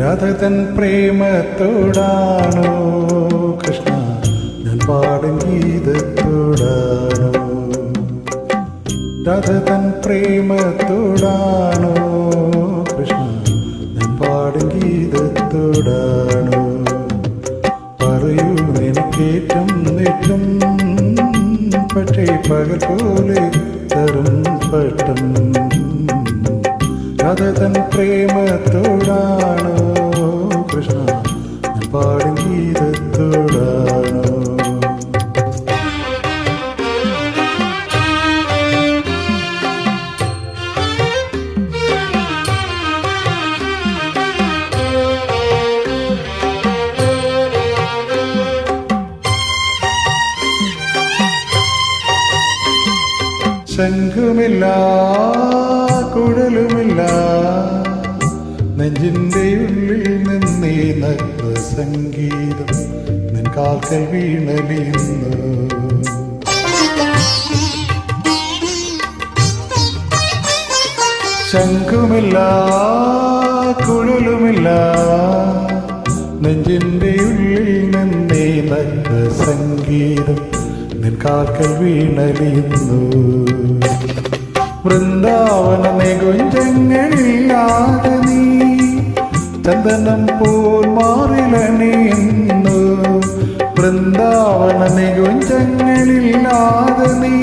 രാധതൻ പ്രേമത്തോടാണോ കൃഷ്ണ? ഞാൻ പാടും ഗീതത്തോടാണോ? രാധതൻ പ്രേമത്തോടാണോ കൃഷ്ണ? ഞാൻ പാടും ഗീതത്തോടാണോ? പറയൂ നിനക്കേറ്റം നെറ്റും പക്ഷേ പകൽ പോലെ തരും പട്ടം. രാധതൻ പ്രേമത്തോടാണോ? കൃഷ്ണ ഞാൻ പാടും ഗീതത്തോടാണോ? ശംഖുമില്ല നെഞ്ചിന്റെ ഉള്ളിൽ നിന്നീ നഗ്ന സംഗീതം നിൻ കാൽക്കൽ വീണലിയുന്നു ശംഖുമില്ല കുഴലുമില്ല നെഞ്ചിന്റെ ഉള്ളിൽ നിന്നീ നഗ്ന സംഗീതം നിൻ കാൽക്കൽ വീണലിയുന്നു വൃന്ദാവന നികുഞ്ചങ്ങളില്ലാതെ നീ ചന്ദനം പോൽ മാറിലണിയുന്നു വൃന്ദാവന നെകുഞ്ചങ്ങളില്ലാതെ നീ.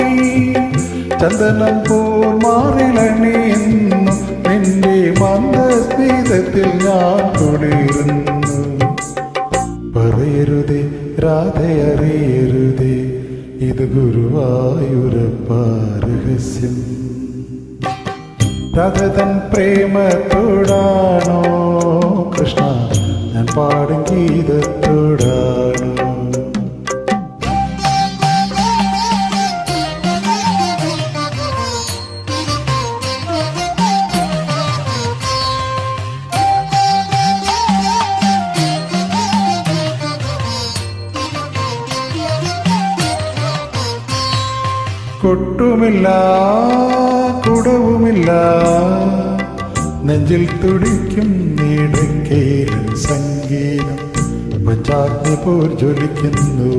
ചന്ദനം പോൽ മാറിലണിയുന്നു നിന്റെ മന്ദസ്മിതത്തിൽ ഞാൻ തുടരുന്നു പറയരുതേ രാധയറിയരുതേ ഇത് ഗുരുവായൂരപ്പ രഹസ്യം. രാധതൻ പ്രേമത്തോടാണോ കൃഷ്ണ കൊട്ടുമില്ല കുടവുമില്ല. നെഞ്ചിൽ തുടിക്കും നീടക്കേലും സംഗീതം. പഞ്ചാഗ്നി പോർ ജ്വലിക്കുന്നു.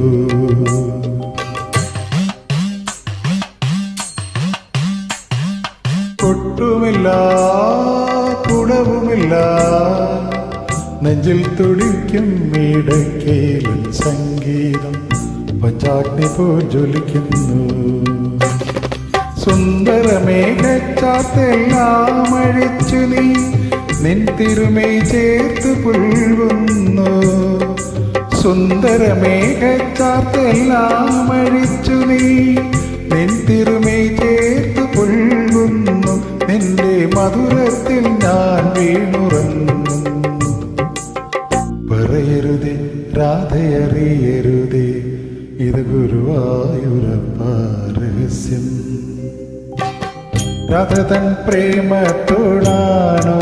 കൊട്ടുമില്ല കുടവുമില്ല. നെഞ്ചിൽ തുടിക്കും മീടക്കേലും സംഗീതം. പഞ്ചാഗ്നി പോൽ ജ്വലിക്കുന്നു സുന്ദരമേഘച്ചാത്തെല്ലാം അഴിച്ചു നീ നിൻ തിരുമൈ ചേർത്ത് പുൽകുന്നു. സുന്ദരമേഘച്ചാത്തെല്ലാം അഴിച്ചു നീ നിൻ തിരുമൈ ചേർത്ത് പുൽകുന്നു. നിന്റെ മധുരത്തിൽ ഞാൻ വീണുറങ്ങുന്നു. പറയരുതേ രാധയറിയരുതേ ഇത് ഗുരുവായൂരപ്പ രഹസ്യം രാധതൻ പ്രേമത്തോടാണോ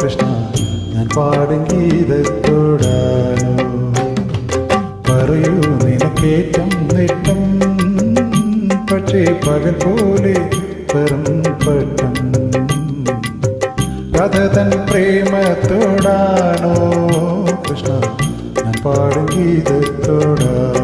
കൃഷ്ണ? ഞാൻ പാടും ഗീതത്തോടാണോ? പറയൂ നിനക്കേറ്റം നേട്ടം പക്ഷേ പകൽ പോലെ വെറും പട്ടം. രാധതൻ പ്രേമത്തോടാണോ കൃഷ്ണ? ഞാൻ പാടും ഗീതത്തോടാണോ